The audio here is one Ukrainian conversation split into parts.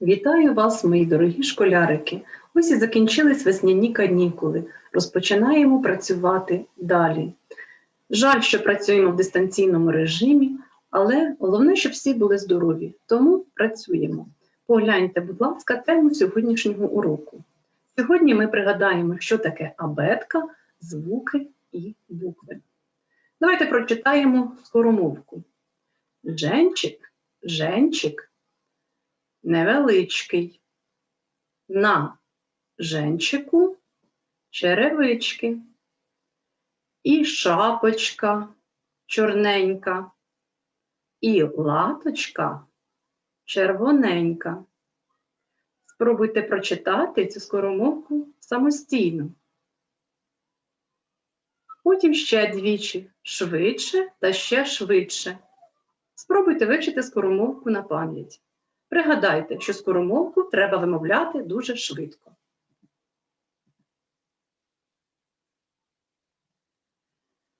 Вітаю вас, мої дорогі школярики. Ось і закінчились весняні канікули. Розпочинаємо працювати далі. Жаль, що працюємо в дистанційному режимі, але головне, щоб всі були здорові. Тому працюємо. Погляньте, будь ласка, тему сьогоднішнього уроку. Сьогодні ми пригадаємо, що таке абетка, звуки і букви. Давайте прочитаємо скоромовку. Женчик, женчик, невеличкий. На женчику черевички. І шапочка чорненька, і латочка червоненька. Спробуйте прочитати цю скоромовку самостійно. Потім ще двічі, швидше та ще швидше. Спробуйте вивчити скоромовку на пам'ять. Пригадайте, що скоромовку треба вимовляти дуже швидко.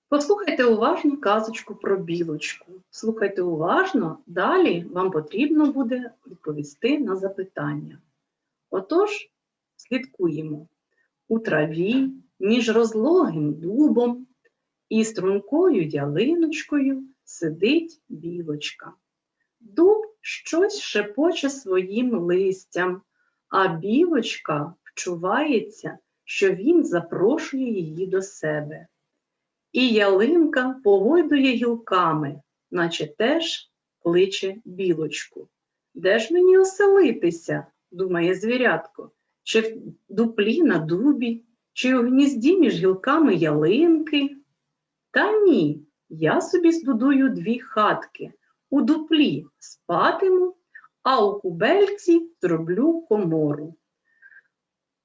Послухайте уважно казочку про білочку. Слухайте уважно, далі вам потрібно буде відповісти на запитання. Отож, слідкуємо. У траві між розлогим дубом і стрункою ялиночкою сидить білочка. Дуб щось шепоче своїм листям, а білочка вчувається, що він запрошує її до себе. І ялинка погойдує гілками, наче теж кличе білочку. Де ж мені оселитися, думає звірятко, чи в дуплі на дубі, чи у гнізді між гілками ялинки? Та ні, я собі збудую дві хатки. У дуплі спатиму, а у кубельці зроблю комору.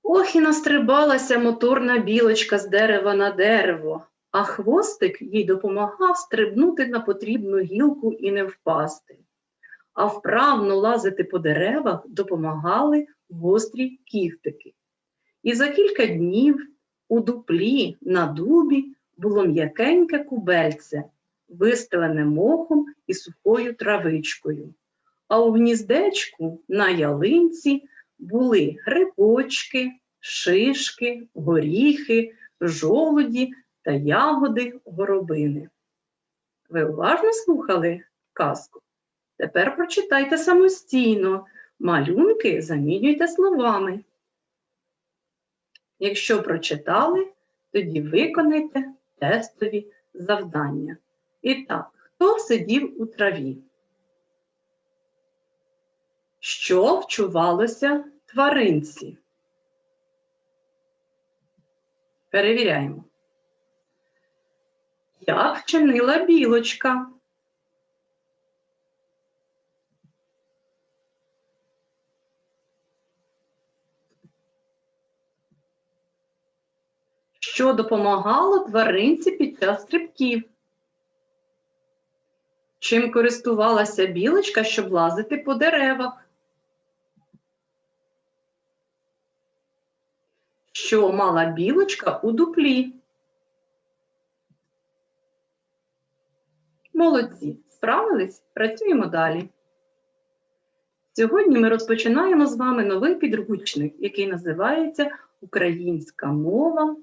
Ох і настрибалася моторна білочка з дерева на дерево, а хвостик їй допомагав стрибнути на потрібну гілку і не впасти. А вправно лазити по деревах допомагали гострі кіхтики. І за кілька днів у дуплі на дубі було м'якеньке кубельце, вистелене мохом і сухою травичкою. А у гніздечку на ялинці були грибочки, шишки, горіхи, жолуді та ягоди горобини. Ви уважно слухали казку? Тепер прочитайте самостійно. Малюнки замінюйте словами. Якщо прочитали, тоді виконайте тестові завдання. І так, хто сидів у траві? Що вчувалося тваринці? Перевіряємо. Як вчинила білочка? Що допомагало тваринці під час стрибків? Чим користувалася білочка, щоб лазити по деревах? Що мала білочка у дуплі? Молодці, справились? Працюємо далі. Сьогодні ми розпочинаємо з вами новий підручник, який називається Українська мова.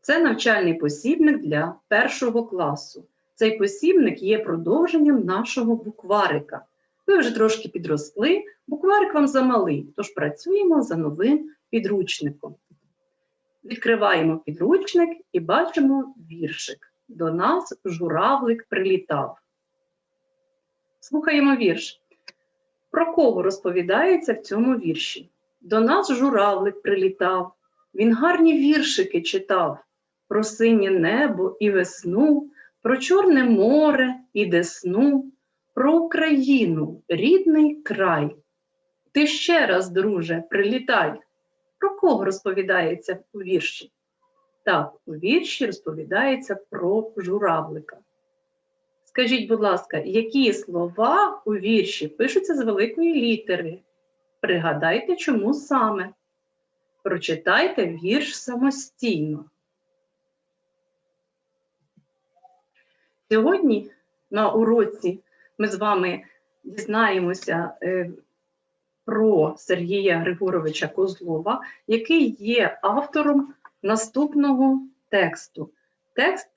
Це навчальний посібник для першого класу. Цей посібник є продовженням нашого букварика. Ви вже трошки підросли, букварик вам замалий, тож працюємо за новим підручником. Відкриваємо підручник і бачимо віршик. До нас журавлик прилітав. Слухаємо вірш. Про кого розповідається в цьому вірші? До нас журавлик прилітав, він гарні віршики читав про синє небо і весну, про Чорне море і десну, про Україну, рідний край. Ти ще раз, друже, прилітай. Про кого розповідається у вірші? Так, у вірші розповідається про журавлика. Скажіть, будь ласка, які слова у вірші пишуться з великої літери? Пригадайте, чому саме. Прочитайте вірш самостійно. Сьогодні на уроці ми з вами дізнаємося е, про Сергія Григоровича Козлова, який є автором наступного тексту. Текст,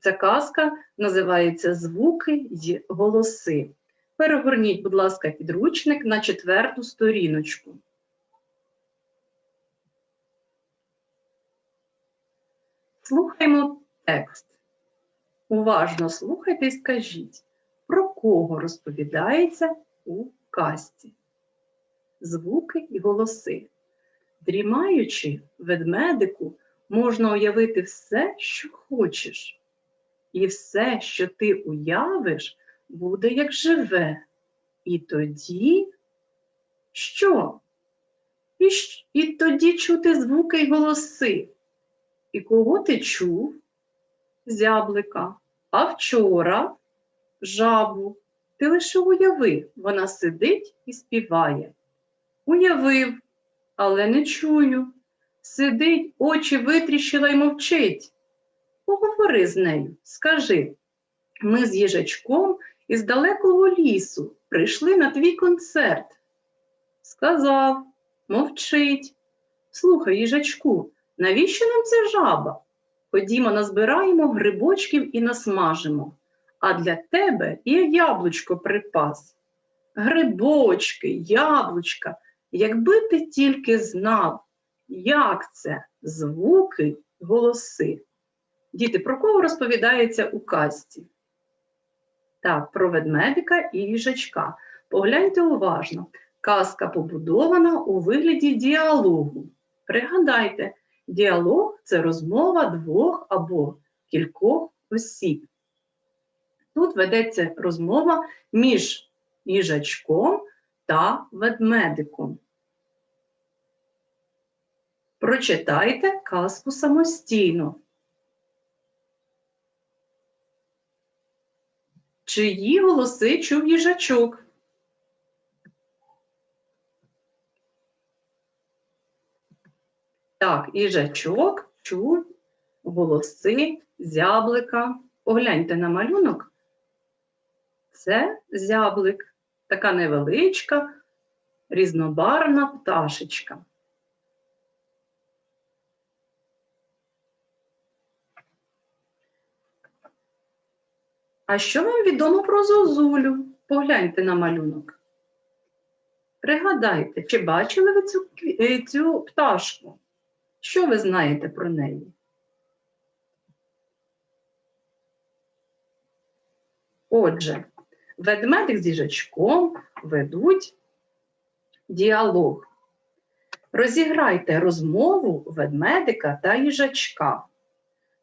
ця казка називається Звуки й голоси. Перегорніть, будь ласка, підручник на четверту сторіночку. Слухаймо текст. Уважно слухайте і скажіть, про кого розповідається у казці. Звуки і голоси. Дрімаючи ведмедику, можна уявити все, що хочеш. І все, що ти уявиш, буде як живе. І тоді що? І, і тоді чути звуки й голоси. І кого ти чув? Зяблика. А вчора жабу. Ти лише уяви, вона сидить і співає. Уявив, але не чую. Сидить, очі витріщила й мовчить. Поговори з нею, скажи. Ми з їжачком із далекого лісу прийшли на твій концерт. Сказав, мовчить. Слухай, їжачку, навіщо нам ця жаба? Ходімо, назбираємо грибочків і насмажимо. А для тебе і яблучко припас. Грибочки, яблучка, якби ти тільки знав, як це звуки, голоси. Діти, про кого розповідається у казці? Так, про ведмедика і їжачка. Погляньте уважно. Казка побудована у вигляді діалогу. Пригадайте, діалог це розмова двох або кількох осіб. Тут ведеться розмова між їжачком та ведмедиком. Прочитайте казку самостійно. Чиї голоси чув їжачок? Так, їжачок чув голоси зяблика. Погляньте на малюнок. Це зяблик, така невеличка, різнобарвна пташечка. А що вам відомо про зозулю? Погляньте на малюнок. Пригадайте, чи бачили ви цю, е, цю пташку? Що ви знаєте про неї? Отже, ведмедик з їжачком ведуть діалог. Розіграйте розмову ведмедика та їжачка.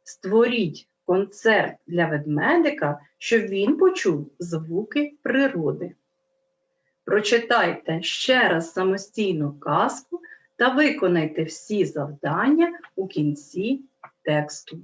Створіть концерт для ведмедика, щоб він почув звуки природи. Прочитайте ще раз самостійну казку та виконайте всі завдання у кінці тексту.